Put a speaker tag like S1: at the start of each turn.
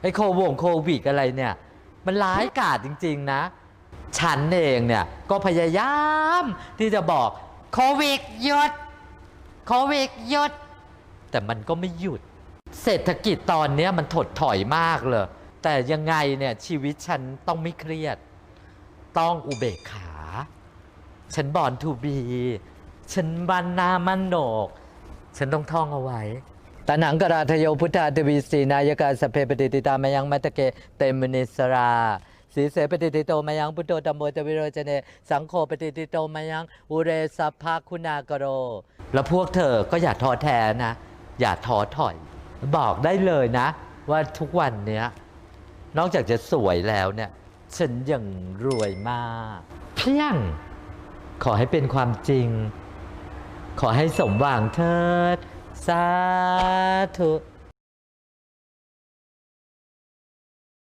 S1: ไอ้โควงโควิดอะไรเนี่ย มันร้ายกาจจริง ๆ นะ ฉันเองเนี่ย ก็พยายามที่จะบอกโควิดหยุดโควิดหยุด แต่มันก็ไม่หยุด เศรษฐกิจตอนเนี้ยมันถดถอยมากเลย แต่ยังไงเนี่ยชีวิตฉันต้องไม่เครียด ต้องอุเบกขา ฉันบอนทูบี ฉันบันนามันโหนก ฉันต้องท่องเอาไว้ ตานังกราทโยพุทธาทวีสีนายกาสเพปฏิติตามยังมัตะเกเตมินิสราสีเสปฏิติโตมายังพุทโธตัมโมตวิโรจเน สังโฆปฏิติโตมายังอุเรสัพพคุณากโร แล้วพวกเธอก็อย่าท้อแท้นะ อย่าท้อถอย บอกได้เลยนะ ว่าทุกวันเนี้ยนอกจากจะสวยแล้วเนี่ย ฉันยังรวยมาก เพียง ขอให้เป็นความจริง ขอให้สมหวังเถิด สาธุ